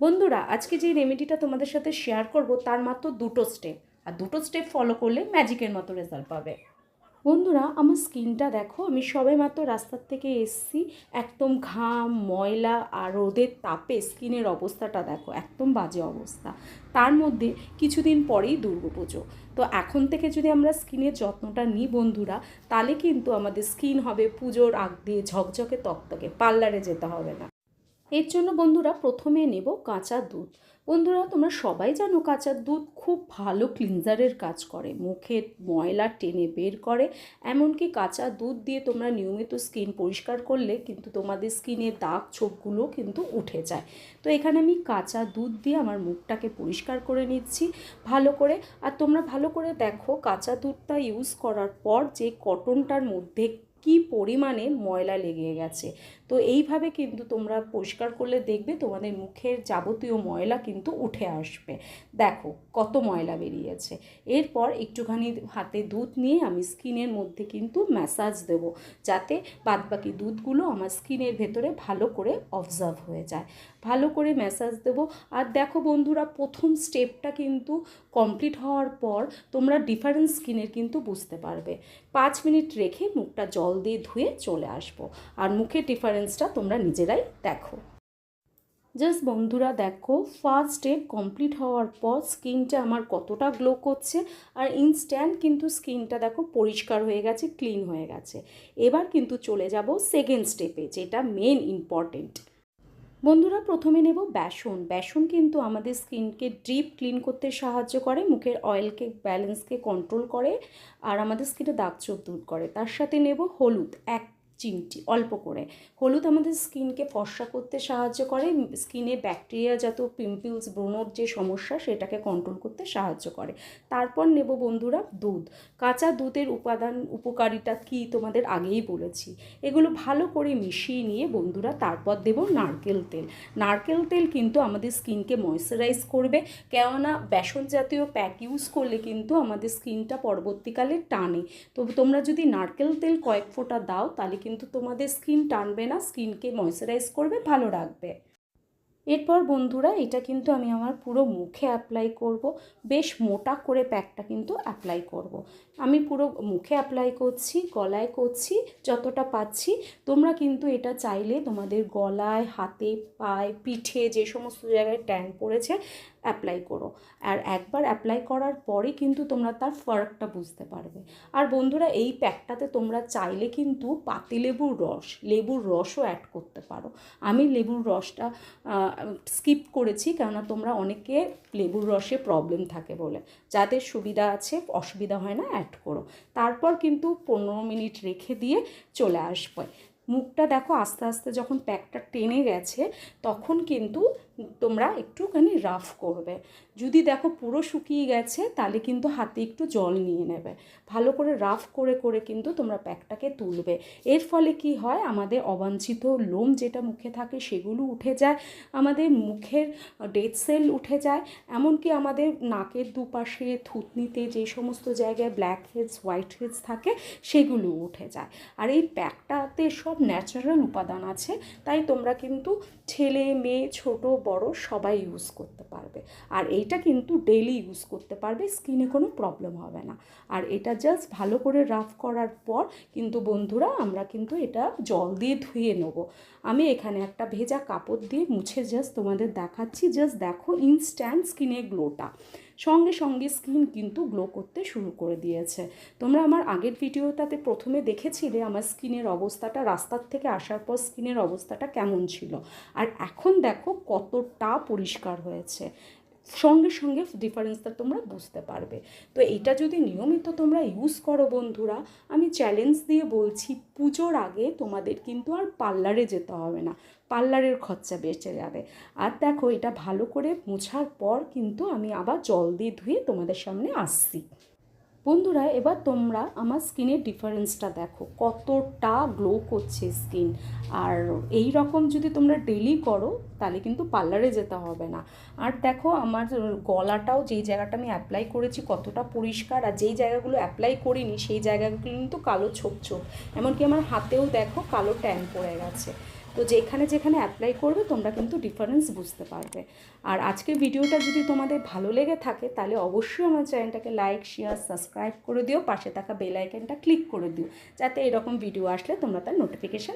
বন্ধুরা, আজকে যে রেমেডিটা তোমাদের সাথে শেয়ার করব, তার মাত্র দুটো স্টেপ আর দুটো স্টেপ ফলো করলে ম্যাজিকের মতো রেজাল্ট পাবে। বন্ধুরা, আমার স্কিনটা দেখো, আমি সবে মাত্র রাস্তার থেকে এসছি। একদম ঘাম, ময়লা আর রোদের তাপে স্কিনের অবস্থাটা দেখো, একদম বাজে অবস্থা। তার মধ্যে কিছুদিন পরেই দুর্গাপুজো তো এখন থেকে যদি আমরা স্কিনের যত্নটা নিই বন্ধুরা, তাহলে কিন্তু আমাদের স্কিন হবে পুজোর আগ দিয়ে ঝকঝকে তকতকে, পার্লারে যেতে হবে না। এর জন্য বন্ধুরা প্রথমে নেব কাঁচা দুধ। বন্ধুরা, তোমরা সবাই জানো কাঁচা দুধ খুব ভালো ক্লিনজারের কাজ করে। মুখের ময়লা টেনে বের করে। এমনকি কাঁচা দুধ দিয়ে তোমরা নিয়মিত স্কিন পরিষ্কার করলে কিন্তু তোমাদের স্কিনের দাগ ছোপগুলো কিন্তু উঠে যায়। তো এখানে আমি কাঁচা দুধ দিয়ে আমার মুখটাকে পরিষ্কার করে নিচ্ছি ভালো করে। আর তোমরা ভালো করে দেখো, কাঁচা দুধটা ইউজ করার পর যে কটনটার মধ্যে কি পরিমাণে ময়লা লেগে গেছে। তো এইভাবে কিন্তু তোমরা পরিষ্কার করলে দেখবে তোমাদের মুখের যাবতীয় ময়লা কিন্তু উঠে আসবে। দেখো কত ময়লা বেরিয়েছে। এরপর একটুখানি হাতে দুধ নিয়ে আমি স্কিনের মধ্যে কিন্তু ম্যাসাজ দেব। যাতে বাদবাকি দুধগুলো আমার স্কিনের ভেতরে ভালো করে অবজার্ভ হয়ে যায়। ভালো করে ম্যাসাজ দেব। আর দেখো বন্ধুরা, প্রথম স্টেপটা কিন্তু কমপ্লিট হওয়ার পর তোমরা ডিফারেন্স স্কিনের কিন্তু বুঝতে পারবে। পাঁচ মিনিট রেখে মুখটা জল দিয়ে ধুয়ে চলে আসব। আর মুখের ডিফারেন্সটা তোমরা নিজেরাই দেখো। জাস্ট বন্ধুরা দেখো ফার্স্ট স্টেপ কমপ্লিট হওয়ার পর স্কিনটা আমার কতটা গ্লো করছে, আর ইনস্ট্যান্ট কিন্তু স্কিনটা দেখো পরিষ্কার হয়ে গেছে ক্লিন হয়ে গেছে। এবার কিন্তু চলে যাব সেকেন্ড স্টেপে যেটা মেন ইম্পর্টেন্ট বন্ধুরা, প্রথমে নেব বেসন। বেসন কিন্তু আমাদের স্কিনকে ডিপ ক্লিন করতে সাহায্য করে, মুখের অয়েলকে ব্যালেন্সকে কন্ট্রোল করে, আর আমাদের স্কিনে দাগ চোখ দূর করে। তার সাথে নেব হলুদ, এক চিমটি, অল্প করে। হলুদ আমাদের স্কিনকে ফর্সা করতে সাহায্য করে, স্কিনে ব্যাকটেরিয়া যত পিম্পলস ব্রণর যে সমস্যা, সেটাকে কন্ট্রোল করতে সাহায্য করে। তারপর নেব বন্ধুরা দুধ। কাঁচা দুধের উপাদান উপকারিতা কি তোমাদের আগেই বলেছি। এগুলো ভালো করে মিশিয়ে নিয়ে বন্ধুরা তারপর দেব নারকেল তেল। নারকেল তেল কিন্তু আমাদের স্কিনকে ময়শ্চারাইজ করবে, কেননা বেসন জাতীয় প্যাক ইউজ করলে কিন্তু আমাদের স্কিনটা পরবর্তীকালে টানে। তো তোমরা যদি নারকেল তেল কয়েক ফোঁটা দাও, তাহলে কিন্তু তোমাদের স্কিন টানবে না স্কিনকে ময়শ্চারাইজ করবে ভালো রাখবে। এরপর বন্ধুরা, এটা কিন্তু আমি আমার পুরো মুখে অ্যাপ্লাই করব। বেশ মোটা করে প্যাকটা কিন্তু অ্যাপ্লাই করব। আমি পুরো মুখে অ্যাপ্লাই করছি, গলায় করছি, যতটা পাচ্ছি। তোমরা কিন্তু এটা চাইলে তোমাদের গলায়, হাতে, পায়ে, পিঠে, যে সমস্ত জায়গায় ট্যান পড়েছে অ্যাপ্লাই করো। আর একবার অ্যাপ্লাই করার পরে কিন্তু তোমরা তার ফারাকটা বুঝতে পারবে। আর বন্ধুরা, এই প্যাকটাতে তোমরা চাইলে কিন্তু পাতিলেবুর রস, লেবুর রসও অ্যাড করতে পারো। আমি লেবুর রসটা স্কিপ করেছি কেননা তোমরা অনেকে লেবুর রসে প্রবলেম থাকে বলে। যাদের সুবিধা আছে, অসুবিধা হয় না অ্যাড করো। তারপর কিন্তু পনেরো মিনিট রেখে দিয়ে চলে আসবে। মুখটা দেখো আস্তে আস্তে যখন প্যাকটা টেনে গেছে, তখন কিন্তু তোমরা একটুখানি রাফ করবে। যদি দেখো পুরো শুকিয়ে গেছে, তাহলে কিন্তু হাতে একটু জল নিয়ে নেবে। ভালো করে রাফ করে করে কিন্তু তোমরা প্যাকটাকে তুলবে। এর ফলে কি হয়? আমাদের অবাঞ্ছিত লোম যেটা মুখে থাকে, সেগুলো উঠে যায়। আমাদের মুখের ডেড সেল উঠে যায়। এমনকি আমাদের নাকের দুপাশে, থুতনিতে যে সমস্ত জায়গায় ব্ল্যাক হেডস, হোয়াইট হেডস থাকে, সেগুলো উঠে যায়। আর এই প্যাকটাতে সব ন্যাচারাল উপাদান আছে, তাই তোমরা কিন্তু ছেলে, মেয়ে, ছোট, বড় সবাই ইউজ করতে পারবে। আর এইটা কিন্তু ডেলি ইউজ করতে পারবে স্কিনে কোনো প্রবলেম হবে না। আর এটা জাস্ট ভালো করে রাফ করার পর কিন্তু বন্ধুরা আমরা কিন্তু এটা জল দিয়ে ধুয়ে নেব। আমি এখানে একটা ভেজা কাপড় দিয়ে মুছে জাস্ট তোমাদের দেখাচ্ছি জাস্ট দেখো ইনস্ট্যান্ট স্কিনে গ্লোটা সঙ্গে সঙ্গে স্কিন কিন্তু গ্লো করতে শুরু করে দিয়েছে। তোমরা আমার আগের ভিডিওটাতে প্রথমে দেখেছিলে আমার স্কিনের অবস্থাটা, রাস্তার থেকে আসার পর স্কিনের অবস্থাটা কেমন ছিল। আর এখন দেখো কতটা পরিষ্কার হয়েছে। সঙ্গে সঙ্গে ডিফারেন্সটা তোমরা বুঝতে পারবে। তো এটা যদি নিয়মিত তোমরা ইউজ করো বন্ধুরা, আমি চ্যালেঞ্জ দিয়ে বলছি, পুজোর আগে তোমাদের কিন্তু আর পার্লারে যেতে হবে না। পার্লারের খরচা বেঁচে যাবে। আর দেখো, এটা ভালো করে মোছার পর কিন্তু আমি আবার জল দিয়ে ধুয়ে তোমাদের সামনে আসছি। বন্ধুরা, এবার তোমরা আমার স্কিনের ডিফারেন্সটা দেখো। কতটা গ্লো করছে স্কিন। আর এই রকম যদি তোমরা ডেলি করো, তাহলে কিন্তু পার্লারে যেতে হবে না। আর দেখো, আমার গলাটাও যেই জায়গাটা আমি অ্যাপ্লাই করেছি কতটা পরিষ্কার, আর যেই জায়গাগুলো অ্যাপ্লাই করিনি, সেই জায়গাগুলো কিন্তু কালো ছোপ ছোপ। এমনকি আমার হাতেও দেখো, কালো ট্যান পড়ে গেছে। তো যেখানে যেখানে অ্যাপ্লাই করবে, তোমরা কিন্তু ডিফারেন্স বুঝতে পারবে। আর আজকের ভিডিওটা যদি তোমাদের ভালো লেগে থাকে, তাহলে অবশ্যই আমার চ্যানেলটাকে লাইক শেয়ার সাবস্ক্রাইব করে দিও। পাশে থাকা বেল আইকনটা ক্লিক করে দিও। যাতে এরকম ভিডিও আসলে তোমরা তার নোটিফিকেশান